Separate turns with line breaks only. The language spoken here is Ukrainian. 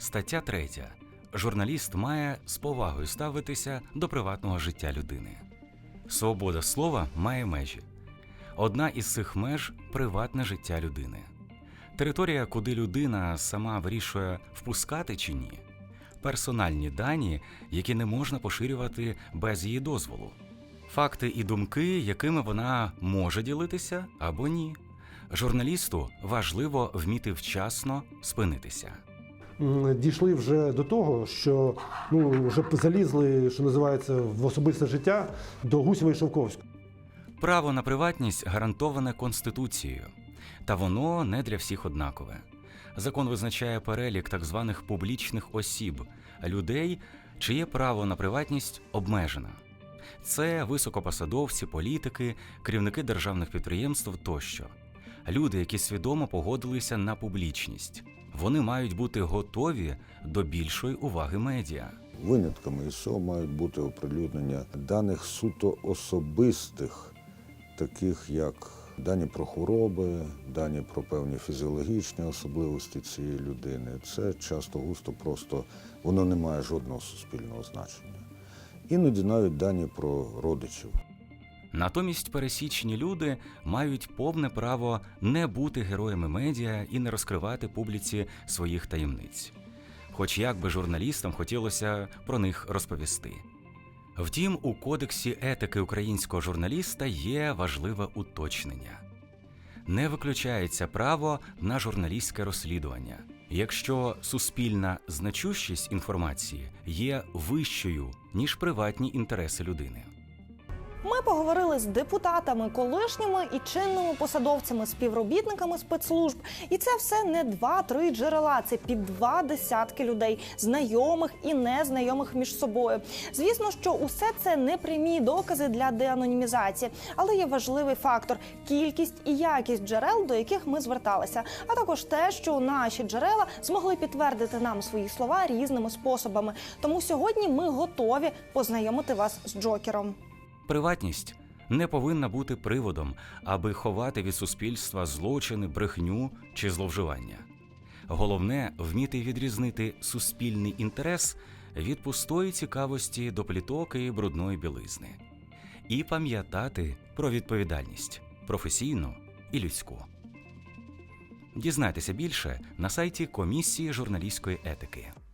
Стаття 3. Журналіст має з повагою ставитися до приватного життя людини. Свобода слова має межі. Одна із цих меж приватне життя людини. Територія, куди людина сама вирішує впускати чи ні. Персональні дані, які не можна поширювати без її дозволу. Факти і думки, якими вона може ділитися або ні. Журналісту важливо вміти вчасно спинитися.
Дійшли вже до того, що ну вже залізли, що називається, в особисте життя до Гусєва і Шовковського.
Право на приватність гарантоване Конституцією, та воно не для всіх однакове. Закон визначає перелік так званих публічних осіб, людей, чиє право на приватність обмежено. Це високопосадовці, політики, керівники державних підприємств тощо. Люди, які свідомо погодилися на публічність. Вони мають бути готові до більшої уваги медіа.
Винятками цього мають бути оприлюднення даних суто особистих, таких як дані про хвороби, дані про певні фізіологічні особливості цієї людини. Це часто густо просто воно не має жодного суспільного значення. Іноді навіть дані про родичів.
Натомість пересічні люди мають повне право не бути героями медіа і не розкривати публіці своїх таємниць. Хоч як би журналістам хотілося про них розповісти. Втім, у кодексі етики українського журналіста є важливе уточнення. Не виключається право на журналістське розслідування, якщо суспільна значущість інформації є вищою, ніж приватні інтереси людини.
Ми поговорили з депутатами, колишніми і чинними посадовцями, співробітниками спецслужб. І це все не два-три джерела. Це під два десятки людей, знайомих і незнайомих між собою. Звісно, що усе це не прямі докази для деанонімізації, але є важливий фактор кількість і якість джерел, до яких ми зверталися, а також те, що наші джерела змогли підтвердити нам свої слова різними способами. Тому сьогодні ми готові познайомити вас з Джокером.
Приватність не повинна бути приводом, аби ховати від суспільства злочини, брехню чи зловживання. Головне вміти відрізнити суспільний інтерес від пустої цікавості до пліток і брудної білизни, і пам'ятати про відповідальність професійну і людську. Дізнайтеся більше на сайті комісії журналістської етики.